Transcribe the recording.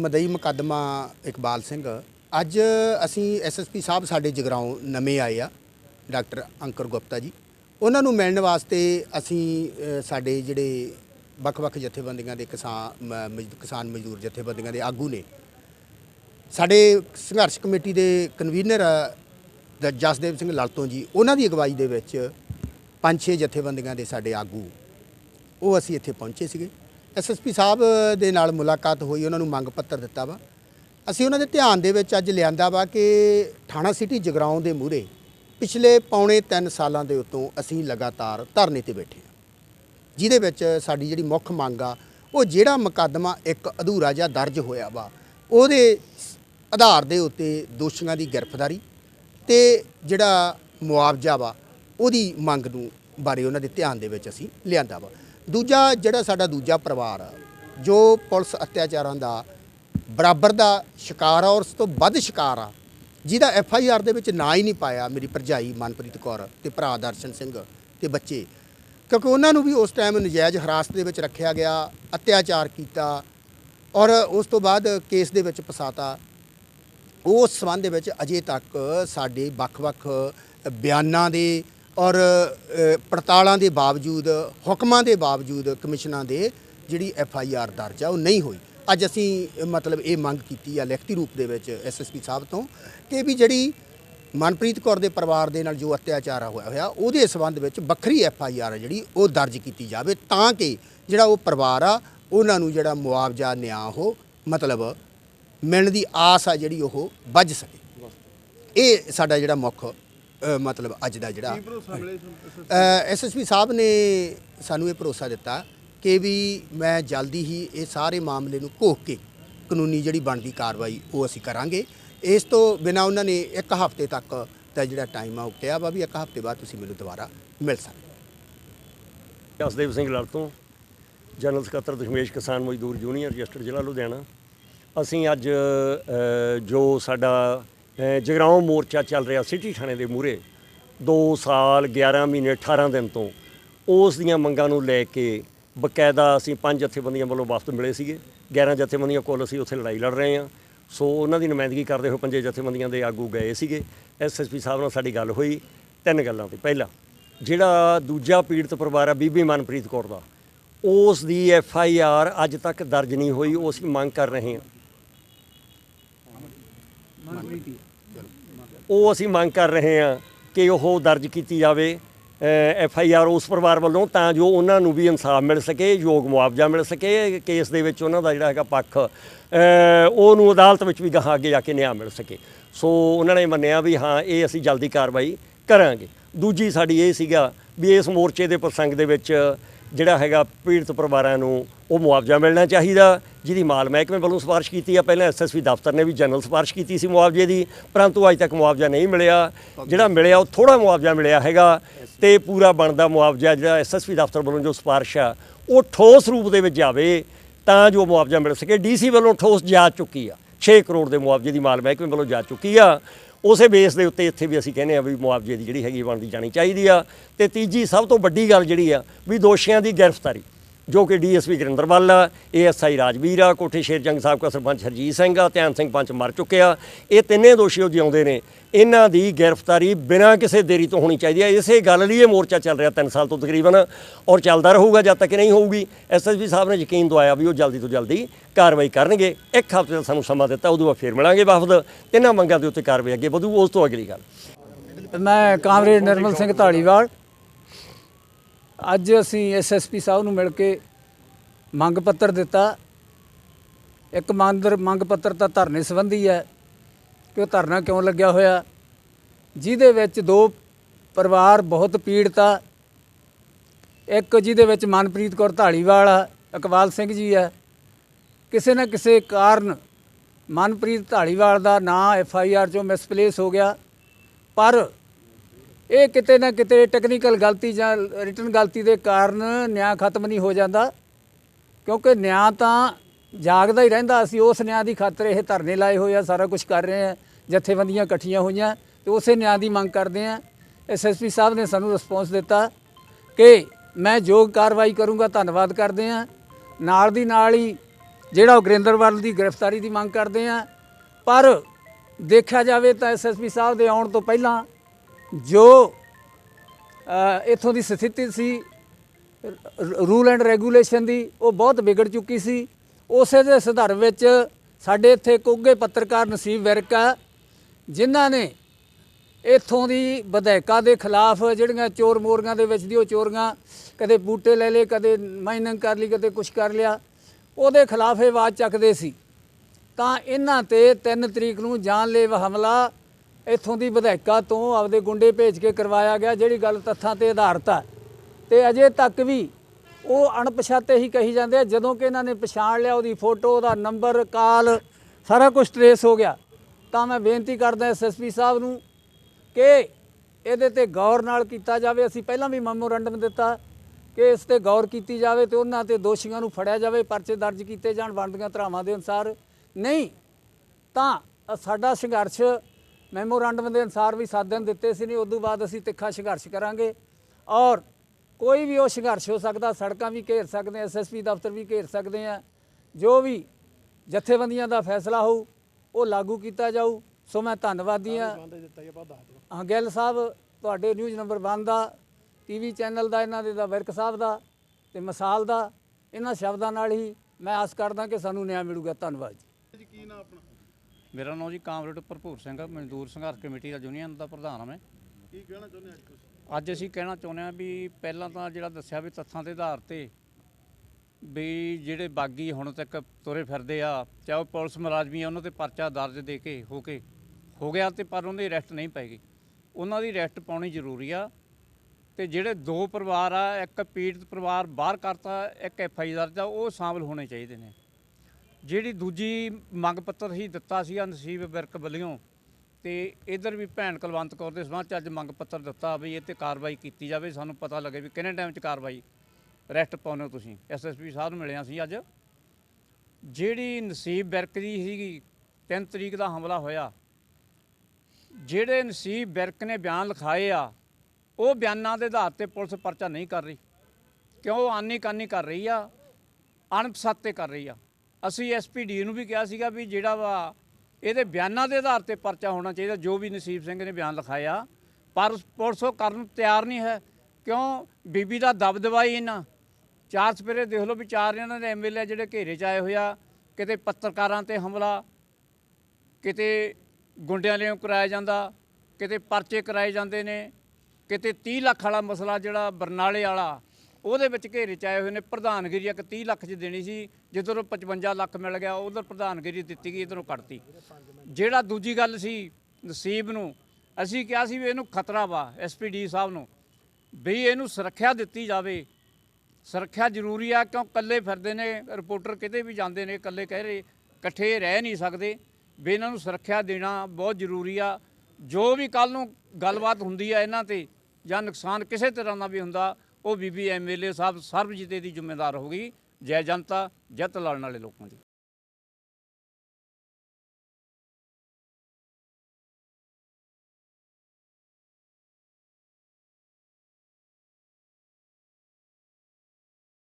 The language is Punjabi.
ਮਦਈ ਮੁਕੱਦਮਾ ਇਕਬਾਲ ਸਿੰਘ। ਅੱਜ ਅਸੀਂ ਐਸਐਸਪੀ ਸਾਹਿਬ ਸਾਡੇ ਜਗਰਾਉਂ ਨਵੇਂ ਆਏ ਆ ਡਾਕਟਰ ਅੰਕਰ ਗੁਪਤਾ ਜੀ। ਉਹਨਾਂ ਨੂੰ ਮਿਲਣ ਵਾਸਤੇ ਅਸੀਂ ਸਾਡੇ ਜਿਹੜੇ ਵੱਖ-ਵੱਖ ਜਥੇਬੰਦੀਆਂ ਦੇ ਕਿਸਾਨ ਮ- ਕਿਸਾਨ ਮਜ਼ਦੂਰ ਜਥੇਬੰਦੀਆਂ ਦੇ ਆਗੂ ਨੇ। ਸਾਡੇ ਸੰਘਰਸ਼ ਕਮੇਟੀ ਦੇ ਕਨਵੀਨਰ ਅ, ਜਸਦੇਵ ਸਿੰਘ ਲਾਲਤੋਂ ਜੀ ਉਹਨਾਂ ਦੀ ਅਗਵਾਈ ਦੇ ਵਿੱਚ ਪੰਜ ਛੇ ਜਥੇਬੰਦੀਆਂ ਦੇ ਸਾਡੇ ਆਗੂ ਉਹ ਅਸੀਂ ਇੱਥੇ ਪਹੁੰਚੇ ਸੀਗੇ। ਐਸਐਸਪੀ ਸਾਹਿਬ ਦੇ ਨਾਲ ਮੁਲਾਕਾਤ ਹੋਈ, ਉਹਨਾਂ ਨੂੰ ਮੰਗ ਪੱਤਰ ਦਿੱਤਾ ਵਾ। ਅਸੀਂ ਉਹਨਾਂ ਦੇ ਧਿਆਨ ਦੇ ਵਿੱਚ ਅੱਜ ਲਿਆਂਦਾ ਵਾ ਕਿ ਥਾਣਾ ਸਿਟੀ ਜਗਰਾਉਂ ਦੇ ਮੂਹਰੇ ਪਿਛਲੇ ਪੌਣੇ 3 ਸਾਲਾਂ ਦੇ ਉੱਤੋਂ ਅਸੀਂ ਲਗਾਤਾਰ ਧਰਨੇ ਤੇ ਬੈਠੇ ਹਾਂ। ਜਿਹਦੇ ਵਿੱਚ ਸਾਡੀ ਜਿਹੜੀ ਮੁੱਖ ਮੰਗ ਆ, ਉਹ ਜਿਹੜਾ ਮੁਕੱਦਮਾ ਇੱਕ ਅਧੂਰਾ ਜਿਹਾ ਦਰਜ ਹੋਇਆ ਵਾ, ਉਹਦੇ ਆਧਾਰ ਦੇ ਉੱਤੇ ਦੋਸ਼ੀਆਂ ਦੀ ਗ੍ਰਿਫਤਾਰੀ ਤੇ ਜਿਹੜਾ ਮੁਆਵਜ਼ਾ ਵਾ, ਉਹਦੀ ਮੰਗ ਨੂੰ ਬਾਰੇ ਉਹਨਾਂ ਦੇ ਧਿਆਨ ਦੇ ਵਿੱਚ ਅਸੀਂ ਲਿਆਂਦਾ ਵਾ। ਦੂਜਾ ਜਿਹੜਾ ਸਾਡਾ ਦੂਜਾ ਪਰਿਵਾਰ ਆ, ਜੋ ਪੁਲਿਸ ਅਤਿਆਚਾਰਾਂ ਦਾ ਬਰਾਬਰ ਦਾ ਸ਼ਿਕਾਰ ਆ ਔਰ ਉਸ ਤੋਂ ਵੱਧ ਸ਼ਿਕਾਰ ਆ, ਜਿਹਦਾ ਐਫ ਆਈ ਆਰ ਦੇ ਵਿੱਚ ਨਾਂ ਹੀ ਨਹੀਂ ਪਾਇਆ ਮੇਰੀ ਭਰਜਾਈ ਮਨਪ੍ਰੀਤ ਕੌਰ ਤੇ ਭਰਾ ਦਰਸ਼ਨ ਸਿੰਘ ਤੇ ਬੱਚੇ। ਕਿਉਂਕਿ ਉਹਨਾਂ ਨੂੰ ਵੀ ਉਸ ਟਾਈਮ ਨਜਾਇਜ਼ ਹਰਾਸਤ ਦੇ ਵਿੱਚ ਰੱਖਿਆ ਗਿਆ, ਅਤਿਆਚਾਰ ਕੀਤਾ ਔਰ ਉਸ ਤੋਂ ਬਾਅਦ ਕੇਸ ਦੇ ਵਿੱਚ ਫਸਾਤਾ। ਉਸ ਸੰਬੰਧ ਦੇ ਵਿੱਚ ਅਜੇ ਤੱਕ ਸਾਡੇ ਵੱਖ-ਵੱਖ ਬਿਆਨਾਂ ਦੇ ਔਰ ਪੜਤਾਲਾਂ ਦੇ ਬਾਵਜੂਦ, ਹੁਕਮਾਂ ਦੇ ਬਾਵਜੂਦ ਕਮਿਸ਼ਨਾਂ ਦੇ ਜਿਹੜੀ ਐਫ ਆਈ ਆਰ ਦਰਜ ਆ, ਉਹ ਨਹੀਂ ਹੋਈ। ਅੱਜ ਅਸੀਂ ਮਤਲਬ ਇਹ ਮੰਗ ਕੀਤੀ ਆ ਲਿਖਤੀ ਰੂਪ ਦੇ ਵਿੱਚ ਐਸਐਸਪੀ ਸਾਹਿਬ ਤੋਂ ਕਿ ਵੀ ਜਿਹੜੀ ਮਨਪ੍ਰੀਤ ਕੌਰ ਦੇ ਪਰਿਵਾਰ ਦੇ ਨਾਲ ਜੋ ਅਤਿਆਚਾਰ ਹੋਇਆ ਹੋਇਆ, ਉਹਦੇ ਸੰਬੰਧ ਵਿੱਚ ਵੱਖਰੀ ਐਫ ਆਈ ਆਰ ਜਿਹੜੀ, ਉਹ ਦਰਜ ਕੀਤੀ ਜਾਵੇ ਤਾਂ ਕਿ ਜਿਹੜਾ ਉਹ ਪਰਿਵਾਰ ਆ, ਉਹਨਾਂ ਨੂੰ ਜਿਹੜਾ ਮੁਆਵਜ਼ਾ ਨਿਆਂ ਉਹ, ਮਤਲਬ ਮਿਲਣ ਦੀ ਆਸ ਆ ਜਿਹੜੀ ਉਹ ਵੱਜ ਸਕੇ। ਇਹ ਸਾਡਾ ਜਿਹੜਾ ਮੁੱਖ ਅ, ਮਤਲਬ ਅੱਜ ਦਾ ਜਿਹੜਾ ਐਸਐਸਪੀ ਸਾਹਿਬ ਨੇ ਸਾਨੂੰ ਇਹ ਭਰੋਸਾ ਦਿੱਤਾ ਕਿ ਵੀ ਮੈਂ ਜਲਦੀ ਹੀ ਇਹ ਸਾਰੇ ਮਾਮਲੇ ਨੂੰ ਘੋਖ ਕੇ ਕਾਨੂੰਨੀ ਜਿਹੜੀ ਬਣਦੀ ਕਾਰਵਾਈ ਉਹ ਅਸੀਂ ਕਰਾਂਗੇ। ਇਸ ਤੋਂ ਬਿਨਾ ਉਹਨਾਂ ਨੇ ਇੱਕ ਹਫ਼ਤੇ ਤੱਕ ਦਾ ਜਿਹੜਾ ਟਾਈਮ ਆ ਉਹ ਕਿਹਾ ਵਾ ਵੀ ਇੱਕ ਹਫ਼ਤੇ ਬਾਅਦ ਤੁਸੀਂ ਮੈਨੂੰ ਦੁਬਾਰਾ ਮਿਲ ਸਕਦੇ ਜਸਦੇਵ ਸਿੰਘ ਲੜ ਤੋਂ ਜਨਰਲ ਸਕੱਤਰ ਦਸ਼ਮੇਸ਼ ਕਿਸਾਨ ਮਜ਼ਦੂਰ ਯੂਨੀਅਨ ਰਜਿਸਟਰਡ ਜ਼ਿਲ੍ਹਾ ਲੁਧਿਆਣਾ। ਅਸੀਂ ਅੱਜ ਅ, ਜੋ ਸਾਡਾ ਜਗਰਾਉਂ ਮੋਰਚਾ ਚੱਲ ਰਿਹਾ ਸਿਟੀ ਥਾਣੇ ਦੇ ਮੂਹਰੇ। 2 ਸਾਲ 11 ਮਹੀਨੇ 18 ਦਿਨ ਤੋਂ ਉਸ ਦੀਆਂ ਮੰਗਾਂ ਨੂੰ ਲੈ ਕੇ ਬਕਾਇਦਾ ਅਸੀਂ ਪੰਜ ਜਥੇਬੰਦੀਆਂ ਵੱਲੋਂ ਵਾਪਸ ਮਿਲੇ ਸੀਗੇ। 11 ਜਥੇਬੰਦੀਆਂ ਕੋਲ ਅਸੀਂ ਉੱਥੇ ਲੜਾਈ ਲੜ ਰਹੇ ਹਾਂ। ਸੋ ਉਹਨਾਂ ਦੀ ਨੁਮਾਇੰਦਗੀ ਕਰਦੇ ਹੋਏ ਪੰਜੇ ਜਥੇਬੰਦੀਆਂ ਦੇ ਆਗੂ ਗਏ ਸੀਗੇ। ਐਸਐਸਪੀ ਸਾਹਿਬ ਨਾਲ ਸਾਡੀ ਗੱਲ ਹੋਈ। ਤਿੰਨ ਗੱਲਾਂ ਤੇ ਪਹਿਲਾ, ਜਿਹੜਾ ਦੂਜਾ ਪੀੜਤ ਪਰਿਵਾਰ ਆ ਬੀਬੀ ਮਨਪ੍ਰੀਤ ਕੌਰ ਦਾ, ਉਸ ਦੀ ਐਫ ਆਈ ਆਰ ਅੱਜ ਤੱਕ ਦਰਜ ਨਹੀਂ ਹੋਈ, ਉਹ ਅਸੀਂ ਮੰਗ ਕਰ ਰਹੇ ਹਾਂ। ਉਹ ਅਸੀਂ ਮੰਗ ਕਰ ਰਹੇ ਹਾਂ ਕਿ ਉਹ ਦਰਜ ਕੀਤੀ ਜਾਵੇ ਐਫ ਆਈ ਆਰ ਉਸ ਪਰਿਵਾਰ ਵੱਲੋਂ ਤਾਂ ਜੋ ਉਹਨਾਂ ਨੂੰ ਵੀ ਇਨਸਾਫ ਮਿਲ ਸਕੇ ਯੋਗ ਮੁਆਵਜ਼ਾ ਮਿਲ ਸਕੇ ਕੇਸ ਦੇ ਵਿੱਚ ਉਹਨਾਂ ਦਾ ਜਿਹੜਾ ਹੈਗਾ ਪੱਖ ਅ, ਉਹਨੂੰ ਅਦਾਲਤ ਵਿੱਚ ਵੀ ਗਾਹਾਂ ਅੱਗੇ ਜਾ ਕੇ ਨਿਆਂ ਮਿਲ ਸਕੇ। ਸੋ ਉਹਨਾਂ ਨੇ ਮੰਨਿਆ ਵੀ ਹਾਂ ਇਹ ਅਸੀਂ ਜਲਦੀ ਕਾਰਵਾਈ ਕਰਾਂਗੇ। ਦੂਜੀ ਸਾਡੀ ਇਹ ਸੀਗਾ ਵੀ ਇਸ ਮੋਰਚੇ ਦੇ ਪ੍ਰਸੰਗ ਦੇ ਵਿੱਚ ਜਿਹੜਾ ਹੈਗਾ ਪੀੜਤ ਪਰਿਵਾਰਾਂ ਨੂੰ ਉਹ ਮੁਆਵਜ਼ਾ ਮਿਲਣਾ ਚਾਹੀਦਾ। ਜਿਹਦੀ ਮਾਲ ਮਹਿਕਮੇ ਵੱਲੋਂ ਸਿਫਾਰਿਸ਼ ਕੀਤੀ ਆ। ਪਹਿਲਾਂ ਐਸਐਸਪੀ ਦਫ਼ਤਰ ਨੇ ਵੀ ਜਨਰਲ ਸਿਫਾਰਿਸ਼ ਕੀਤੀ ਸੀ ਮੁਆਵਜ਼ੇ ਦੀ, ਪਰੰਤੂ ਅਜੇ ਤੱਕ ਮੁਆਵਜ਼ਾ ਨਹੀਂ ਮਿਲਿਆ। ਜਿਹੜਾ ਮਿਲਿਆ ਉਹ ਥੋੜਾ ਮੁਆਵਜ਼ਾ ਮਿਲਿਆ ਹੈਗਾ ਤੇ ਪੂਰਾ ਬਣਦਾ ਮੁਆਵਜ਼ਾ ਜਿਹੜਾ ਐਸਐਸਪੀ ਦਫ਼ਤਰ ਵੱਲੋਂ ਜੋ ਸਿਫਾਰਿਸ਼ ਆ, ਉਹ ਠੋਸ ਰੂਪ ਦੇ ਵਿੱਚ ਜਾਵੇ ਤਾਂ ਜੋ ਮੁਆਵਜ਼ਾ ਮਿਲ ਸਕੇ। ਡੀਸੀ ਵੱਲੋਂ ਠੋਸ ਜਾ ਚੁੱਕੀ ਆ। 6 ਕਰੋੜ ਦੇ ਮੁਆਵਜ਼ੇ ਦੀ ਮਾਲ ਮਹਿਕਮੇ ਵੱਲੋਂ ਜਾ ਚੁੱਕੀ ਆ। ਉਸੇ ਬੇਸ ਦੇ ਉੱਤੇ ਇੱਥੇ ਵੀ ਅਸੀਂ ਕਹਿੰਦੇ ਆ ਵੀ ਮੁਆਵਜ਼ੇ ਦੀ ਜਿਹੜੀ ਹੈਗੀ ਬਣਦੀ ਜਾਣੀ ਚਾਹੀਦੀ ਆ। ਤੇ ਤੀਜੀ ਸਭ ਤੋਂ ਵੱਡੀ ਗੱਲ ਜਿਹੜੀ ਆ ਵੀ ਦੋਸ਼ੀਆਂ ਦੀ ਗ੍ਰਿਫਤਾਰੀ। ਜੋ ਕਿ ਡੀਐਸਪੀ ਗੁਰਿੰਦਰਵਾਲ ਆ ਏਐਸਆਈ ਰਾਜਵੀਰ ਆ, ਕੋਠੇ ਸ਼ੇਰਜੰਗ ਸਾਹਿਬ ਦਾ ਸਰਪੰਚ ਹਰਜੀਤ ਸਿੰਘ ਆ, ਧਿਆਨ ਸਿੰਘ ਪੰਚ ਮਰ ਚੁੱਕਿਆ ਇਹ ਤਿੰਨੇ ਦੋਸ਼ੀ ਉਹ ਜਿਉਂਦੇ ਨੇ। ਇਹਨਾਂ ਦੀ ਗ੍ਰਿਫਤਾਰੀ ਬਿਨਾਂ ਕਿਸੇ ਦੇਰੀ ਤੋਂ ਹੋਣੀ ਚਾਹੀਦੀ ਹੈ ਇਸੇ ਗੱਲ ਲਈ ਇਹ ਮੋਰਚਾ ਚੱਲ ਰਿਹਾ 3 ਸਾਲ ਤੋਂ ਤਕਰੀਬਨ, ਔਰ ਚੱਲਦਾ ਰਹੂਗਾ ਜਦ ਤੱਕ ਨਹੀਂ ਹੋਊਗੀ। ਐਸਐਸਪੀ ਸਾਹਿਬ ਨੇ ਯਕੀਨ ਦਵਾਇਆ ਵੀ ਉਹ ਜਲਦੀ ਤੋਂ ਜਲਦੀ ਕਾਰਵਾਈ ਕਰਨਗੇ। ਇੱਕ ਹਫ਼ਤੇ ਦਾ ਸਾਨੂੰ ਸਮਾਂ ਦਿੱਤਾ, ਉਦੋਂ ਬਾਅਦ ਫੇਰ ਮਿਲਾਂਗੇ ਵਫਦ ਤਿੰਨਾਂ ਮੰਗਾਂ ਦੇ ਉੱਤੇ ਕਾਰਵਾਈ ਅੱਗੇ ਵਧੂ, ਉਸ ਤੋਂ ਅਗਲੀ ਗੱਲ। ਮੈਂ ਕਾਮਰੇਡ ਨਿਰਮਲ ਸਿੰਘ ਢਾਲੀਵਾਲ ਅੱਜ ਅਸੀਂ ਐਸਐਸਪੀ ਸਾਹਿਬ ਨੂੰ ਮਿਲ ਕੇ ਮੰਗ ਪੱਤਰ ਦਿੱਤਾ। ਇੱਕ ਮੰਦਰ ਮੰਗ ਪੱਤਰ ਤਾਂ ਧਰਨੇ ਸੰਬੰਧੀ ਹੈ ਕਿ ਉਹ ਧਰਨਾ ਕਿਉਂ ਲੱਗਿਆ ਹੋਇਆ? ਜਿਹਦੇ ਵਿੱਚ ਦੋ ਪਰਿਵਾਰ ਬਹੁਤ ਪੀੜਤ ਆ। ਇੱਕ ਜਿਹਦੇ ਵਿੱਚ ਮਨਪ੍ਰੀਤ ਕੌਰ ਢਾਲੀਵਾਲ ਆ, ਇਕਬਾਲ ਸਿੰਘ ਜੀ ਆ। ਕਿਸੇ ਨਾ ਕਿਸੇ ਕਾਰਨ ਮਨਪ੍ਰੀਤ ਢਾਲੀਵਾਲ ਦਾ ਨਾਂ ਐਫ ਆਈ ਆਰ ਚੋਂ ਮਿਸਪਲੇਸ ਹੋ ਗਿਆ। ਪਰ ਇਹ ਕਿਤੇ ਨਾ ਕਿਤੇ ਟੈਕਨੀਕਲ ਗਲਤੀ ਜਾਂ ਰਿਟਨ ਗਲਤੀ ਦੇ ਕਾਰਨ ਨਿਆਂ ਖਤਮ ਨਹੀਂ ਹੋ ਜਾਂਦਾ। ਕਿਉਂਕਿ ਨਿਆਂ ਤਾਂ ਜਾਗਦਾ ਹੀ ਰਹਿੰਦਾ। ਅਸੀਂ ਉਸ ਨਿਆਂ ਦੀ ਖਾਤਰ ਇਹ ਧਰਨੇ ਲਾਏ ਹੋਏ ਆ, ਸਾਰਾ ਕੁਝ ਕਰ ਰਹੇ ਆ, ਜਥੇਬੰਦੀਆਂ ਇਕੱਠੀਆਂ ਹੋਈਆਂ ਤੇ ਉਸੇ ਨਿਆਂ ਦੀ ਮੰਗ ਕਰਦੇ ਆ। ਐਸਐਸਪੀ ਸਾਹਿਬ ਨੇ ਸਾਨੂੰ ਰਿਸਪੌਂਸ ਦਿੱਤਾ ਕਿ ਮੈਂ ਜੋ ਕਾਰਵਾਈ ਕਰੂੰਗਾ ਧੰਨਵਾਦ ਕਰਦੇ ਆ। ਨਾਲ ਦੀ ਨਾਲ ਹੀ ਜਿਹੜਾ ਉਹ ਗੁਰਿੰਦਰਵਾਲ ਦੀ ਗ੍ਰਿਫਤਾਰੀ ਦੀ ਮੰਗ ਕਰਦੇ ਆ। ਪਰ ਦੇਖਿਆ ਜਾਵੇ ਤਾਂ ਐਸਐਸਪੀ ਸਾਹਿਬ ਦੇ ਆਉਣ ਤੋਂ ਪਹਿਲਾਂ ਜੋ ਅ, ਇੱਥੋਂ ਦੀ ਸਥਿਤੀ ਸੀ ਰੂਲ ਐਂਡ ਰੈਗੂਲੇਸ਼ਨ ਦੀ ਉਹ ਬਹੁਤ ਵਿਗੜ ਚੁੱਕੀ ਸੀ। ਉਸੇ ਦੇ ਸੰਦਰਭ ਵਿੱਚ ਸਾਡੇ ਇੱਥੇ ਕੋਗੇ ਪੱਤਰਕਾਰ ਨਸੀਬ ਵਿਰਕ ਜਿਨ੍ਹਾਂ ਨੇ ਇੱਥੋਂ ਦੀ ਵਿਧਾਇਕਾਂ ਦੇ ਖਿਲਾਫ ਜਿਹੜੀਆਂ ਚੋਰ ਮੋਰੀਆਂ ਦੇ ਵਿੱਚ ਦੀ ਉਹ ਚੋਰੀਆਂ ਕਦੇ ਬੂਟੇ ਲੈ ਲਏ ਕਦੇ ਮਾਈਨਿੰਗ ਕਰ ਲਈ ਕਦੇ ਕੁਛ ਕਰ ਲਿਆ ਉਹਦੇ ਖਿਲਾਫ ਇਹ ਆਵਾਜ਼ ਚੱਕਦੇ ਸੀ। ਤਾਂ ਇਹਨਾਂ ਤੇ 3 ਤਰੀਕ ਨੂੰ ਜਾਨਲੇਵਾ ਹਮਲਾ ਇੱਥੋਂ ਦੀ ਵਿਧਾਇਕਾਂ ਤੋਂ ਆਪਦੇ ਗੁੰਡੇ ਭੇਜ ਕੇ ਕਰਵਾਇਆ ਗਿਆ, ਜਿਹੜੀ ਗੱਲ ਤੱਥਾਂ ਤੇ ਆਧਾਰਿਤ ਆ। ਤੇ ਅਜੇ ਤੱਕ ਵੀ ਉਹ ਅਣਪਛਾਤੇ ਹੀ ਕਹੀ ਜਾਂਦੇ ਆ, ਜਦੋਂ ਕਿ ਇਹਨਾਂ ਨੇ ਪਛਾਣ ਲਿਆ, ਉਹਦੀ ਫੋਟੋ, ਉਹਦਾ ਨੰਬਰ, ਕਾਲ, ਸਾਰਾ ਕੁਝ ਟਰੇਸ ਹੋ ਗਿਆ। ਤਾਂ ਮੈਂ ਬੇਨਤੀ ਕਰਦਾ ਐਸਐਸਪੀ ਸਾਹਿਬ ਨੂੰ ਕਿ ਇਹਦੇ ਤੇ ਗੌਰ ਨਾਲ ਕੀਤਾ ਜਾਵੇ। ਅਸੀਂ ਪਹਿਲਾਂ ਵੀ ਮੈਮੋਰੰਡਮ ਦਿੱਤਾ ਕਿ ਇਸ ਤੇ ਗੌਰ ਕੀਤੀ ਜਾਵੇ ਤੇ ਉਹਨਾਂ ਤੇ ਦੋਸ਼ੀਆਂ ਨੂੰ ਫੜਿਆ ਜਾਵੇ, ਪਰਚੇ ਦਰਜ ਕੀਤੇ ਜਾਣ, ਬਣਦੀਆਂ ਧਰਾਵਾਂ ਦੇ ਅਨੁਸਾਰ। ਨਹੀਂ, ਤਾਂ ਸਾਡਾ ਸੰਘਰਸ਼ ਮੈਮੋਰੰਡਮ ਦੇ ਅਨੁਸਾਰ ਵੀ 7 ਦਿਨ ਦਿੱਤੇ ਸੀ ਨਹੀਂ ਉਦੋਂ ਬਾਅਦ ਅਸੀਂ ਤਿੱਖਾ ਸੰਘਰਸ਼ ਕਰਾਂਗੇ। ਔਰ ਕੋਈ ਵੀ ਉਹ ਸੰਘਰਸ਼ ਹੋ ਸਕਦਾ ਸੜਕਾਂ ਵੀ ਘੇਰ ਸਕਦੇ ਆ ਐਸਐਸਪੀ ਦਫ਼ਤਰ ਵੀ ਘੇਰ ਸਕਦੇ ਆ। ਜੋ ਵੀ ਜਥੇਬੰਦੀਆਂ ਦਾ ਫੈਸਲਾ ਹੋਊ ਉਹ ਲਾਗੂ ਕੀਤਾ ਜਾਊ। ਸੋ ਮੈਂ ਧੰਨਵਾਦੀ ਹਾਂ। ਹਾਂ ਗਿੱਲ ਸਾਹਿਬ ਤੁਹਾਡੇ ਨਿਊਜ਼ ਨੰਬਰ 1 ਦਾ ਟੀਵੀ ਚੈਨਲ ਦਾ ਇਹਨਾਂ ਦੇ ਦਾ ਵਿਰਕ ਸਾਹਿਬ ਦਾ ਤੇ ਮਿਸਾਲ ਦਾ ਇਹਨਾਂ ਸ਼ਬਦਾਂ ਨਾਲ ਹੀ ਮੈਂ ਆਸ ਕਰਦਾ ਕਿ ਸਾਨੂੰ ਨਿਆਂ ਮਿਲੂਗਾ। ਧੰਨਵਾਦ ਜੀ। ਮੇਰਾ ਨਾਮ ਜੀ ਕਾਮਰੇਡ ਭਰਪੂਰ ਸਿੰਘ ਮਜ਼ਦੂਰ ਸੰਘਰਸ਼ ਕਮੇਟੀ ਦਾ ਯੂਨੀਅਨ ਦਾ ਪ੍ਰਧਾਨ ਹਾਂ ਮੈਂ। ਕੀ ਕਹਿਣਾ ਚਾਹੁੰਦੇ ਅੱਜ ਤੁਸੀਂ? ਅੱਜ ਅਸੀਂ ਕਹਿਣਾ ਚਾਹੁੰਦੇ ਹਾਂ ਵੀ ਪਹਿਲਾਂ ਤਾਂ ਜਿਹੜਾ ਦੱਸਿਆ ਵੀ ਤੱਥਾਂ ਦੇ ਆਧਾਰ ਤੇ ਵੀ ਜਿਹੜੇ ਬਾਗੀ ਹੁਣ ਤੱਕ ਤੁਰੇ ਫਿਰਦੇ ਆ ਚਾਹੇ ਉਹ ਪੁਲਿਸ ਮੁਲਾਜ਼ਮੀ ਆ ਉਹਨਾਂ ਤੇ ਪਰਚਾ ਦਰਜ ਦੇ ਕੇ ਹੋ ਕੇ ਹੋ ਗਿਆ ਤੇ ਪਰ ਉਹਦੀ ਅਰੈਸਟ ਨਹੀਂ ਪਏਗੀ ਉਹਨਾਂ ਦੀ ਅਰੈਸਟ ਪਾਉਣੀ ਜ਼ਰੂਰੀ ਆ ਤੇ ਜਿਹੜੇ ਦੋ ਪਰਿਵਾਰ ਆ ਇੱਕ ਪੀੜਤ ਪਰਿਵਾਰ ਬਾਹਰ ਕਰਤਾ ਇੱਕ ਐਫ ਆਈ ਦਰਜ ਆ ਉਹ ਸ਼ਾਮਲ ਹੋਣੇ ਚਾਹੀਦੇ ਨੇ। ਜਿਹੜੀ ਦੂਜੀ ਮੰਗ ਪੱਤਰ ਹੀ ਦਿੱਤਾ ਸੀਗਾ ਨਸੀਬ ਵਿਰਕ ਵੱਲੋਂ, ਤੇ ਇਧਰ ਵੀ ਭੈਣ ਕੁਲਵੰਤ ਕੌਰ ਦੇ ਸਮਾਜ ਚ ਅੱਜ ਮੰਗ ਪੱਤਰ ਦਿੱਤਾ ਵੀ ਇਹ ਤੇ ਕਾਰਵਾਈ ਕੀਤੀ ਜਾਵੇ, ਸਾਨੂੰ ਪਤਾ ਲੱਗੇ ਵੀ ਕਿੰਨੇ ਟਾਈਮ ਚ ਕਾਰਵਾਈ ਰੈਸਟ ਪਾਉਣੇ ਹੋ ਤੁਸੀਂ। ਐਸਐਸਪੀ ਸਾਹਿਬ ਨੂੰ ਮਿਲਿਆ ਸੀ ਅੱਜ। ਜਿਹੜੀ ਨਸੀਬ ਵਿਰਕ ਦੀ ਸੀਗੀ 3 ਤਰੀਕ ਦਾ ਹਮਲਾ ਹੋਇਆ, ਜਿਹੜੇ ਨਸੀਬ ਵਿਰਕ ਨੇ ਬਿਆਨ ਲਿਖਾਏ ਆ, ਉਹ ਬਿਆਨਾਂ ਦੇ ਆਧਾਰ ਤੇ ਪੁਲਿਸ ਪਰਚਾ ਨਹੀਂ ਕਰ ਰਹੀ। ਕਿਉਂ? ਆਨੀ ਕਾਨੀ ਕਰ ਰਹੀ ਆ, ਅਣਪਛਾਤੇ ਕਰ ਰਹੀ ਆ। ਅਸੀਂ ਐਸਪੀਡੀ ਨੂੰ ਵੀ ਕਿਹਾ ਸੀਗਾ ਵੀ ਜਿਹੜਾ ਵਾ ਇਹਦੇ ਬਿਆਨਾਂ ਦੇ ਆਧਾਰ ਤੇ ਪਰਚਾ ਹੋਣਾ ਚਾਹੀਦਾ, ਜੋ ਵੀ ਨਸੀਬ ਸਿੰਘ ਨੇ ਬਿਆਨ ਲਿਖਾਇਆ। ਪਰ ਪੁਲਿਸ ਉਹ ਕਰਨ ਨੂੰ ਤਿਆਰ ਨਹੀਂ ਹੈ। ਕਿਉਂ? ਬੀਬੀ ਦਾ ਦਬਦਬਾ ਹੀ ਇਹਨਾਂ। ਚਾਰ ਸਪੇਰੇ ਦੇਖ ਲਓ ਵੀ ਚਾਰ ਇਹਨਾਂ ਦੇ ਐਮਐਲਏ ਜਿਹੜੇ ਘੇਰੇ 'ਚ ਆਏ ਹੋਇਆ ਕਿਤੇ ਪੱਤਰਕਾਰਾਂ ਤੇ ਹਮਲਾ, ਕਿਤੇ ਗੁੰਡਿਆਂ ਲਿਓ ਕਰਾਇਆ ਜਾਂਦਾ, ਕਿਤੇ ਪਰਚੇ ਕਰਾਏ ਜਾਂਦੇ ਨੇ, ਕਿਤੇ 30 ਲੱਖ ਵਾਲਾ ਮਸਲਾ ਜਿਹੜਾ ਬਰਨਾਲੇ ਵਾਲਾ ਉਹਦੇ ਵਿੱਚ ਘੇਰੇ ਚ ਆਏ ਹੋਏ ਨੇ, ਪ੍ਰਧਾਨਗਿਰੀ ਇੱਕ 30 ਲੱਖ ਚ ਦੇਣੀ ਸੀ, ਜਿੱਧਰੋਂ 55 ਲੱਖ ਮਿਲ ਗਿਆ, ਉਧਰ ਪ੍ਰਧਾਨਗਿਰੀ ਦਿੱਤੀ ਗਈ, ਇਧਰੋਂ ਕੱਢਤੀ। ਜਿਹੜਾ ਦੂਜੀ ਗੱਲ ਸੀ ਨਸੀਬ ਨੂੰ, ਅਸੀਂ ਕਿਹਾ ਸੀ ਵੀ ਇਹਨੂੰ ਖਤਰਾ ਵਾ ਐਸਪੀਡੀ ਸਾਹਿਬ ਨੂੰ, ਵੀ ਇਹਨੂੰ ਸੁਰੱਖਿਆ ਦਿੱਤੀ ਜਾਵੇ। ਸੁਰੱਖਿਆ ਜ਼ਰੂਰੀ ਆ, ਕਿਉਂ ਇਕੱਲੇ ਫਿਰਦੇ ਨੇ, ਰਿਪੋਰਟਰ ਕਿਤੇ ਵੀ ਜਾਂਦੇ ਨੇ, ਇਕੱਲੇ ਕਹਿ ਰਹੇ, ਇਕੱਠੇ ਰਹਿ ਨਹੀਂ ਸਕਦੇ, ਵੀ ਇਹਨਾਂ ਨੂੰ ਸੁਰੱਖਿਆ ਦੇਣਾ ਬਹੁਤ ਜ਼ਰੂਰੀ ਆ। ਜੋ ਵੀ ਕੱਲ ਨੂੰ ਗੱਲਬਾਤ ਹੁੰਦੀ ਆ ਇਹਨਾਂ ਤੇ, ਜਾਂ ਨੁਕਸਾਨ ਕਿਸੇ ਤਰ੍ਹਾਂ ਦਾ ਵੀ ਹੁੰਦਾ ਉਹ ਬੀਬੀ ਐਮਐਲਏ ਸਾਹਿਬ ਸਰਬਜੀਤ ਦੀ ਜ਼ਿੰਮੇਦਾਰ ਹੋ ਗਈ, ਜੈ ਜਨਤਾ ਜਤ ਲੜਨ ਵਾਲੇ ਲੋਕਾਂ ਦੀ।